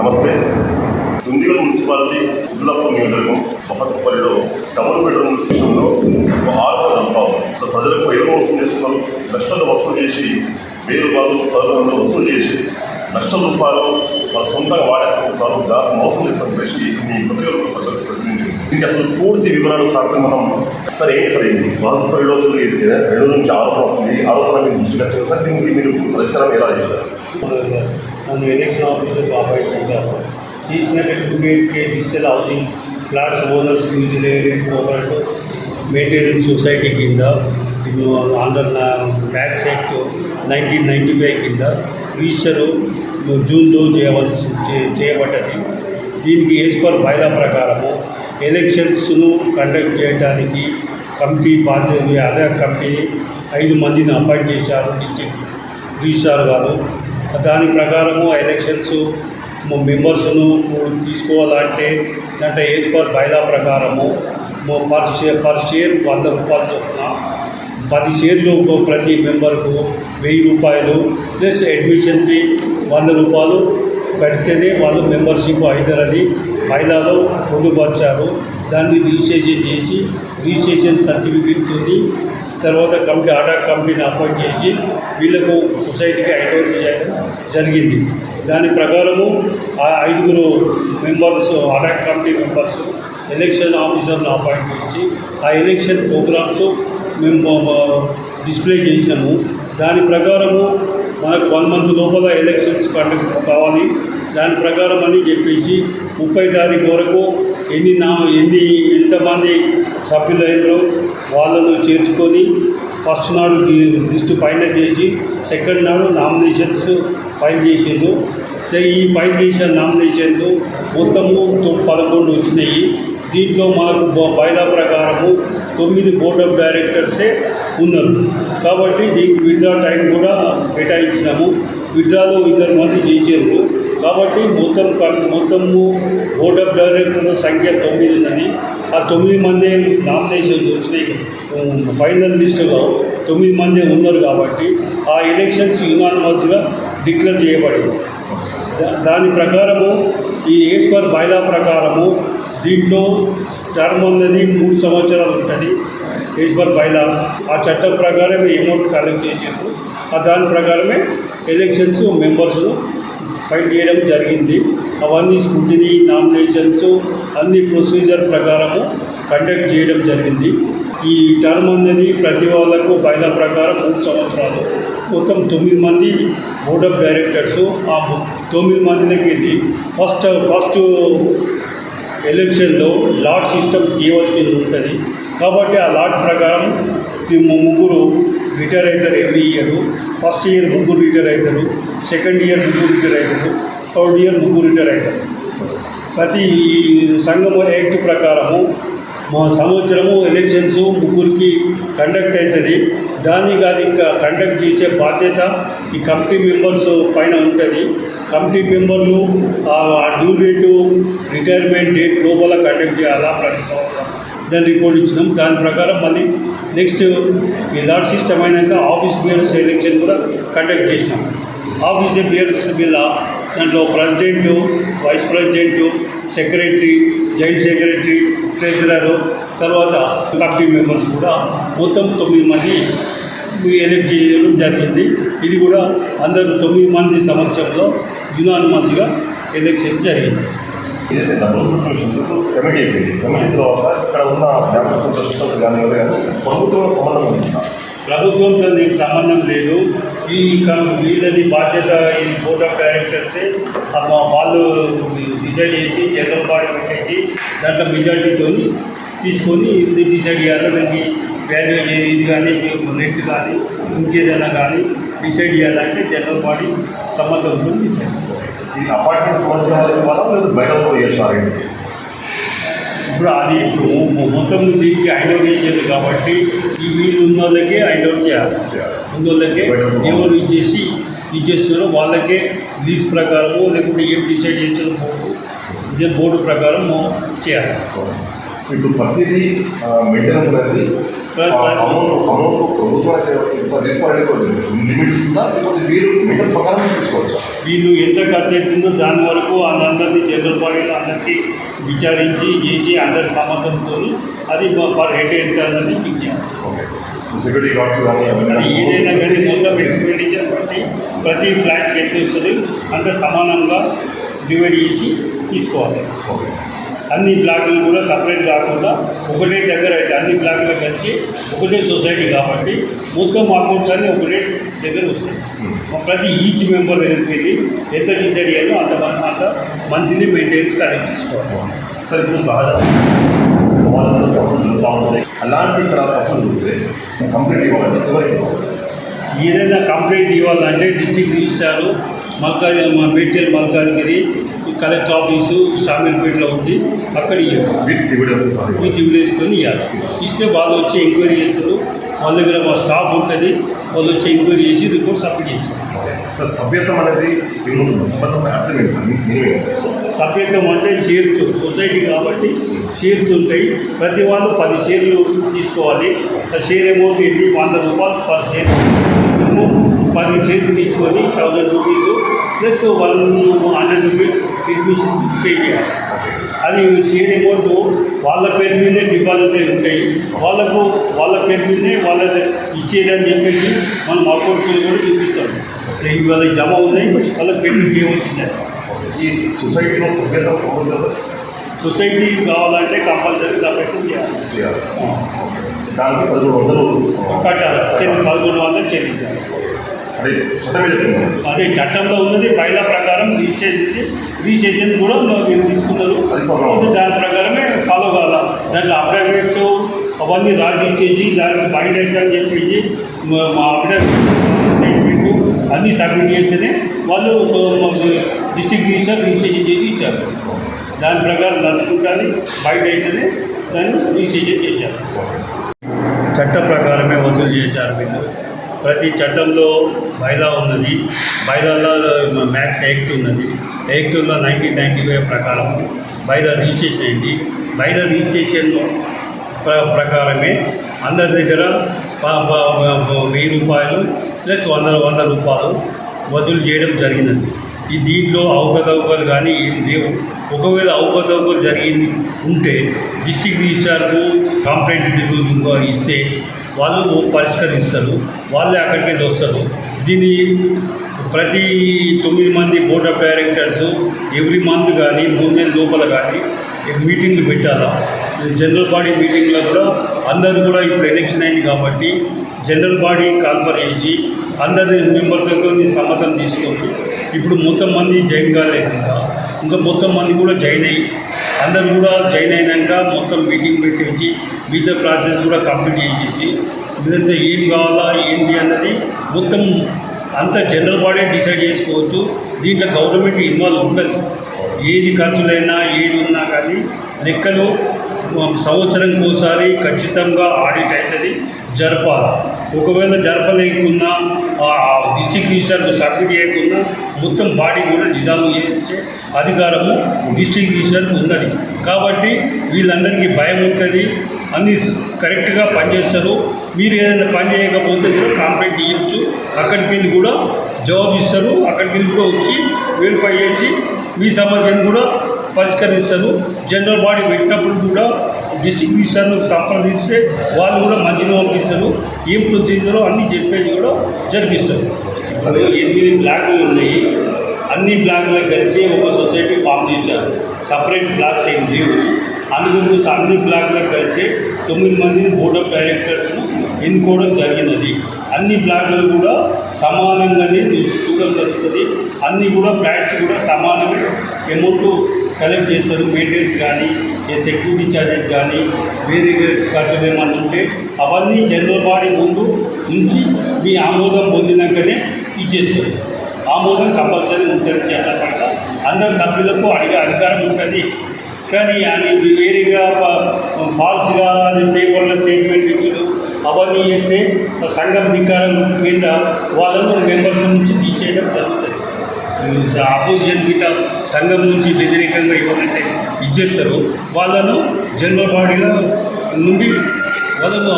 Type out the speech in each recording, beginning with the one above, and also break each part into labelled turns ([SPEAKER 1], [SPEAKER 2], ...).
[SPEAKER 1] నమస్తే. దుందిగల్ మున్సిపాలిటీ ఉద్దులప్ప నియోజకవర్గం మహత్పల్లిలో double bedroom విషయంలో ఒక ఆరు జరుపుతా ఉంది సో ప్రజలకు ఎవరు మోసం చేస్తున్నారు. లక్షలు వసూలు చేసి వెయ్యి రూపాయలు పదకొండు వసూలు చేసి లక్షల రూపాయలు వాళ్ళ సొంతంగా వాడేసుకుంటున్నారు దాన్ని మోసం చేసిన ప్రశ్న మీ పత్రికలు ప్రజలకు ప్రతినిధించింది దీనికి అసలు పూర్తి వివరాలు సార్థం మనం సార్ ఏంటి సార్ ఏంటి మహత్పల్లిలో అసలు ఇది రెండు నుంచి ఆరోపణ వస్తుంది. ఆరోపణ మీరు దృష్టికి వచ్చింది సార్ దీనికి మీరు పరిష్కారం ఎలా చేశారు?
[SPEAKER 2] నన్ను ఎలక్షన్ ఆఫీసర్గా అపాయింట్ చేశారు చేసినాక two BHK digital housing flats owners mutual area cooperative maintenance society కింద under tax act nineteen ninety five కింద రిజిస్టర్ జూన్లో చేయవలసి చే- చేయబడ్డది. దీనికి ఏజ్ పర్ ప్రకారము ఎలక్షన్స్ను కండక్ట్ చేయడానికి కమిటీ బాధ్యత అదే కమిటీని ఐదు మందిని అపాయింట్ చేశారు డిస్ట్రిక్ట్ రిజిస్ట్రార్ గారు. దాని ప్రకారము ఎలక్షన్స్ మెంబర్స్ను తీసుకోవాలంటే దాంట్లో ఏజ్ పర్ బైలా ప్రకారము పర్ షేర్ పర్ షేర్ వంద రూపాయలు చొప్పున పది షేర్లు ప్రతి మెంబర్కు వెయ్యి రూపాయలు ప్లస్ అడ్మిషన్ ఫీ వంద రూపాయలు కడితేనే వాళ్ళు మెంబర్షిప్ అవుతారని బైలాలో పొందుపరిచారు. దాన్ని రిజిస్ట్రేషన్ చేసి రిజిస్ట్రేషన్ సర్టిఫికెట్తో తర్వాత కమిటీ ఆర్డర్ కమిటీని అపాయింట్ చేసి వీళ్ళకు సొసైటీకి ఐడెంటిఫై చేయడం జరిగింది. దాని ప్రకారము ఆ ఐదుగురు members order committee members election ఆఫీసర్ను appoint చేసి ఆ ఎలక్షన్ ప్రోగ్రామ్స్ మేము డిస్ప్లే చేసినాము. దాని ప్రకారము మనకు వన్ మంత్ లోపల ఎలక్షన్స్ కండక్ట్ కావాలి. దాని ప్రకారం అని చెప్పేసి ముప్పై తారీఖు వరకు ఎన్ని నా ఎన్ని ఎంతమంది సభ్యులైనరో వాళ్ళను చేర్చుకొని ఫస్ట్ నాడు లిస్టు ఫైనల్ చేసి సెకండ్ నాడు నామినేషన్స్ ఫైల్ చేసిండు. సరే ఈ ఫైల్ చేసిన నామినేషన్లు మొత్తము తొ- పదకొండు వచ్చినాయి. దీంట్లో మనకు బాయిదా ప్రకారము తొమ్మిది బోర్డ్ ఆఫ్ డైరెక్టర్సే ఉన్నారు. కాబట్టి దీనికి విడ్రా టైం కూడా కేటాయించినాము. విడ్రాలో ఇద్దరు మంది చేసారు కాబట్టి మొత్తం కం- మొత్తము బోర్డ్ ఆఫ్ డైరెక్టర్ల సంఖ్య తొమ్మిది ఉన్నది. ఆ తొమ్మిది మంది నామినేషన్స్ వచ్చినాయి. ఫైనల్ లిస్టులో తొమ్మిది మంది ఉన్నారు కాబట్టి ఆ ఎలక్షన్స్ యునానిమస్గా డిక్లేర్ చేయబడింది. దా- దాని ప్రకారము ఈ ఏస్పర్ బైలా ప్రకారము దీంట్లో టర్మ్ అన్నది మూడు సంవత్సరాలు ఉంటుంది. ఏస్పర్ బైలా ఆ చట్టం ప్రకారం అమౌంట్ కలెక్ట్ చేసారు ఆ దాని ప్రకారమే ఎలక్షన్స్ మెంబర్స్ను ఫైల్ చేయడం జరిగింది. అవన్నీ స్కూటీని నామినేషన్స్ అన్ని ప్రొసీజర్ ప్రకారము కండక్ట్ చేయడం జరిగింది. ఈ టర్మ్ అనేది ప్రతి వాళ్ళకు బయల ప్రకారం మూడు సంవత్సరాలు. మొత్తం తొమ్మిది మంది బోర్డ్ ఆఫ్ డైరెక్టర్స్. ఆ తొమ్మిది మందికి వెళ్ళి ఫస్ట్ ఫస్ట్ ఎలక్షన్లో లాట్ సిస్టమ్ తీయవలసి ఉంటుంది. కాబట్టి ఆ లాట్ ప్రకారం ముగ్గురు రిటైర్ అవుతారు ఎవ్రీ ఇయర్. ఫస్ట్ ఇయర్ ముగ్గురు రిటైర్ అవుతారు. సెకండ్ ఇయర్ ముగ్గురు రిటైర్ అవుతారు. థర్డ్ ఇయర్ ముగ్గురు రిటైర్ అవుతారు. ప్రతి సంఘం యాక్ట్ ప్రకారము మా సంవత్సరము ఎలక్షన్స్ ముగ్గురికి కండక్ట్ అవుతుంది. దాన్ని కాదు ఇంకా కండక్ట్ చేసే బాధ్యత ఈ కమిటీ మెంబర్స్ పైన ఉంటుంది. కమిటీ మెంబర్లు ఆ డ్యూ డేటు రిటైర్మెంట్ డేట్ లోపల కండక్ట్ చేయాలా ప్రతి సంవత్సరం? దాని రిపోర్ట్ ఇచ్చినాం. దాని ప్రకారం మళ్ళీ నెక్స్ట్ ఈ లాట్ సిస్టమ్ అయినాక ఆఫీస్ బియర్స్ ఎలక్షన్ కూడా కండక్ట్ చేసినాం. ఆఫీస్ బియర్స్ మీద దాంట్లో president vice president secretary joint secretary treasurer తర్వాత కమిటీ మెంబర్స్ కూడా మొత్తం తొమ్మిది మంది ఎలక్ట్ చేయడం జరిగింది. ఇది కూడా అందరూ తొమ్మిది మంది సమక్షంలో యునానిమస్గా ఎలక్షన్ జరిగింది.
[SPEAKER 1] ఏదైతే డబ్బులు బెడ్రూమ్ కమిటీ అయిపోయింది కమిటీ తర్వాత ఇక్కడ ఉన్న మెంబర్స్ సిస్టమ్స్ కానీ కానీ ప్రభుత్వం సంబంధం ఉంటుందా
[SPEAKER 2] ప్రభుత్వంతో దీనికి సంబంధం లేదు. ఈ వీళ్ళది బాధ్యత ఈ బోర్డ్ ఆఫ్ డైరెక్టర్సే వాళ్ళు డిసైడ్ చేసి జనరల్ బాడీ పెట్టేసి దాంట్లో మెజార్టీతో తీసుకొని ఇది డిసైడ్ చేయాలి. దానికి వాల్యూ ఇది కానీ రెంట్ కానీ ఇంకేదైనా కానీ డిసైడ్ చేయాలంటే జనరల్ బాడీ సమ్మతంతో డిసైడ్
[SPEAKER 1] ఇది అపార్ట్మెంట్ సంబంధించిన ఇవ్వాలా లేదా బయట ఆరేంటి
[SPEAKER 2] ఇప్పుడు అది ఇప్పుడు మొత్తం దీనికి ఐడౌట్ చేసేది కాబట్టి ఈ వీళ్ళు ఉన్న వాళ్ళకే ఐడౌట్ చేయాలి. ఉన్న వాళ్ళకే ఎవరు ఇచ్చేసి ఇచ్చేస్తారో వాళ్ళకే లీజ్ ప్రకారము లేకుంటే ఏం డిసైడ్ చేస్తారో బోర్డు. ఇదే బోర్డు ప్రకారం చేయాలి.
[SPEAKER 1] ఇప్పుడు ప్రతిదీ మెయింటెనెన్స్ అనేది అమౌంట్ అమౌంట్ లిమిట్ ఉందా? లేకపోతే ప్రకారం తీసుకోవచ్చా?
[SPEAKER 2] వీళ్ళు ఎంత ఖర్చు అవుతుందో దాని వరకు అందరినీ జనరల్ బాడీలో అందరికీ విచారించి చేసి అందరి సమ్మతంతో అది పర్ హెడ్ ఎంత అన్నది ఫిక్స్ చేయాలి.
[SPEAKER 1] సెక్యూరిటీ గార్డ్స్ కానీ
[SPEAKER 2] ఏదైనా కానీ మొత్తం ఎక్స్పెండిచర్ బట్టి ప్రతి ఫ్లాట్కి ఎంత వస్తుంది అంత సమానంగా డివైడ్ చేసి తీసుకోవాలి.
[SPEAKER 1] ఓకే.
[SPEAKER 2] అన్ని బ్లాకులు కూడా సపరేట్ కాకుండా ఒకటే దగ్గర అయితే అన్ని బ్లాకులు కలిసి ఒకటే సొసైటీ కాబట్టి మొత్తం అకౌంట్స్ అన్నీ ఒకటే దగ్గర వస్తాయి. ప్రతి ఈచ్ మెంబర్ దగ్గరికి వెళ్ళి ఎంత డిసైడ్ చేయాలో అంత అంత మంత్లీ మెయింటెనెన్స్ కలెక్ట్ చేసుకోవాలి
[SPEAKER 1] సార్ ఇప్పుడు సహజ సమాజంలో తప్పులు ఉంటాయి. అలాంటి ఇక్కడ తప్పులు జరిగితే కంప్లీట్ ఇవ్వాలంటే ఎవరికి
[SPEAKER 2] ఏదైనా కంప్లైంట్ ఇవ్వాలంటే district registrar Malkaj Medchal Malkajgiri collector office షామీర్పేటలో ఉంది. అక్కడ
[SPEAKER 1] విత్
[SPEAKER 2] ఎవిడెన్స్తో ఇవ్వాలి ఇస్తే వాళ్ళు వచ్చి ఎంక్వైరీ చేస్తారు. వాళ్ళ దగ్గర మా స్టాఫ్ ఉంటుంది. వాళ్ళు వచ్చి ఎంక్వైరీ చేసి రిపోర్ట్ సబ్మిట్ చేస్తారు.
[SPEAKER 1] సభ్యత్వం అనేది సభ్యత్వం
[SPEAKER 2] అంటే షేర్స్ సొసైటీ కాబట్టి షేర్స్ ఉంటాయి. ప్రతి వాళ్ళు పది షేర్లు తీసుకోవాలి. ఆ షేర్ అమౌంట్ ఏంటి వంద రూపాయలు పర్ షేర్ పది షేర్లు తీసుకొని thousand rupees plus one hundred rupees admission pay చేయాలి. అది షేర్ అమౌంట్ వాళ్ళ పేరు మీదే డిపాజిట్ అయి ఉంటాయి. వాళ్ళకు వాళ్ళ పేరు మీదే వాళ్ళ ఇచ్చేదని చెప్పేసి మనం అకౌంట్స్ కూడా చూపిస్తాం. ఇవాళ జమ ఉన్నాయి వాళ్ళ పేరు చేయవలసిందే
[SPEAKER 1] ఈ సొసైటీలో సభ్యత్వం సార్?
[SPEAKER 2] సొసైటీ కావాలంటే కంపల్సరీ సపరేట్ చేయాలి.
[SPEAKER 1] దానికి పదకొండు వందలు
[SPEAKER 2] కట్టాలి. పదకొండు వందలు చెల్లించాలి.
[SPEAKER 1] అదే చట్టమే చెప్తున్నాను.
[SPEAKER 2] అదే చట్టంలో ఉన్నది బయలా ప్రకారం రిజిస్ట్రేషన్ రిజిస్ట్రేషన్ కూడా మీరు తీసుకున్నారు. దాని ప్రకారమే ఫాలో కావాల దాంట్లో అఫిడవిట్స్ అవన్నీ రాసి ఇచ్చేసి దానికి బైండ్ అవుతుందని చెప్పేసి మా- అఫిడవిట్ స్టేట్మెంట్ అన్నీ సబ్మిట్ చేస్తేనే వాళ్ళు డిస్ట్రిక్ట్ రిజిస్టర్ రిజిస్ట్రేషన్ చేసి ఇచ్చారు. దాని ప్రకారం నడుచుకుంటుంది బయట అయితేనే దాన్ని రిజిస్ట్రేషన్ చేశారు. చట్ట ప్రకారమే వసూలు చేశారు వీళ్ళు. ప్రతి చట్టంలో బైలా ఉన్నది. బైలాలో మ్యాక్స్ యాక్ట్ ఉన్నది. యాక్ట్లో నైన్టీన్ నైంటీ ఫైవ్ ప్రకారం బైలా రిజిస్ట్రేషన్ అయింది. బైలా రిజిస్ట్రేషన్ ప్ర- ప్రకారమే అందరి దగ్గర వెయ్యి రూపాయలు ప్లస్ వంద వంద రూపాయలు వసూలు చేయడం జరిగినది. ఈ దీంట్లో అవకతవకలు కానీ ఏం లేవు ఒకవేళ అవకతవకలు జరిగింది ఉంటే డిస్టిక్ రిజిస్ట్రార్కు కంప్లైంట్ ఇస్తే వాళ్ళు పరిష్కరిస్తారు వాళ్ళే అక్కడికి వస్తారు. దీన్ని ప్రతి తొమ్మిది మంది board of directors every month కానీ మూడు నెలల లోపల కానీ మీటింగ్లు పెట్టాలా? జనరల్ బాడీ మీటింగ్లో కూడా అందరూ కూడా ఇప్పుడు ఎలక్షన్ అయింది కాబట్టి జనరల్ బాడీ కాన్ఫర్ చేసి అందరి మెంబర్తో సమ్మతం తీసుకొని ఇప్పుడు మొత్తం మంది జాయిన్ కాలేదు ఇంకా. ఇంకా మొత్తం మంది కూడా జాయిన్ అయ్యి అందరు కూడా జాయిన్ అయినాక మొత్తం మీటింగ్ పెట్టేసి మిగతా ప్రాసెస్ కూడా కంప్లీట్ చేసేసి ఇదంతా ఏం కావాలా ఏంటి అన్నది మొత్తం అంత జనరల్ బాడీ డిసైడ్ చేసుకోవచ్చు. దీంట్లో గవర్నమెంట్ ఇన్వాల్వ్ ఉండదు ఏది ఖర్చులైనా ఏది ఉన్నా కానీ లెక్కలు సంవత్సరంకి ఒకసారి ఖచ్చితంగా ఆడిట్ అవుతుంది జరపాలి. ఒకవేళ జరపలేకున్నా డిస్టిక్ రిజిస్టర్కు సబ్మిట్ చేయకుండా మొత్తం బాడీ కూడా డిజాల్వ్ చేసే అధికారము డిస్టిక్ రిజిస్టర్కు ఉన్నది. కాబట్టి వీళ్ళందరికీ భయం ఉంటుంది. అన్నీ కరెక్ట్గా పనిచేస్తారు. మీరు ఏదైనా పని చేయకపోతే కూడా కాంప్లైంట్ ఇవ్వచ్చు. అక్కడికి వెళ్ళి కూడా జవాబు ఇస్తారు. అక్కడికి వెళ్ళి కూడా వచ్చి వెరిఫై చేసి మీ సమస్యను కూడా పరిష్కరిస్తారు జనరల్ బాడీ పెట్టినప్పుడు కూడా డిస్ట్రిక్ట్ సంప్రదిస్తే వాళ్ళు కూడా మంచిగా పంపిస్తారు ఏం ప్రొసీజరో అన్నీ చెప్పేది కూడా జరిపిస్తారు. ఇప్పుడు ఎనిమిది బ్లాక్లు ఉన్నాయి. అన్ని బ్లాక్లకు కలిసి ఒక సొసైటీ ఫామ్ చేశారు. సపరేట్ బ్లాక్స్ ఏం లేవు. అందుకు అన్ని బ్లాక్లకు కలిసి తొమ్మిది మందిని బోర్డ్ ఆఫ్ డైరెక్టర్స్ను ఎన్నుకోవడం జరిగినది. అన్ని బ్లాక్లు కూడా సమానంగానే చూడడం జరుగుతుంది. అన్నీ కూడా ఫ్లాట్స్ కూడా సమానమే. అమౌంట్ కలెక్ట్ చేస్తారు మెయింటెనెన్స్ కానీ ఏ సెక్యూరిటీ ఛార్జెస్ కానీ వేరే ఖర్చులు ఏమన్నా ఉంటే అవన్నీ జనరల్ బాడీ ముందు ఉంచి మీ ఆమోదం పొందినాకనే ఇచ్చేస్తారు. ఆమోదం కంపల్సరీ ఉంటుంది జనరల్ బాడీలో అందరి సభ్యులకు అడిగే అధికారం ఉంటుంది. కానీ అని వేరేగా ఫాల్స్గా అది పేపర్లో స్టేట్మెంట్ ఇచ్చుడు అవన్నీ చేస్తే సంఘం ధిక్కారం కింద వాళ్ళను మెంబర్స్ నుంచి తీసేయడం జరుగుతుంది. ఆపోజిషన్ గిట్ట సంఘం నుంచి వ్యతిరేకంగా ఎవరైతే ఇది చేస్తారు వాళ్ళను జనరల్ బాడీలో నుండి వాళ్ళను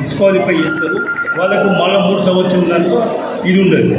[SPEAKER 2] డిస్క్వాలిఫై చేస్తారు. వాళ్ళకు మళ్ళీ మూడు సంవత్సరం దాంట్లో ఇది ఉండదు.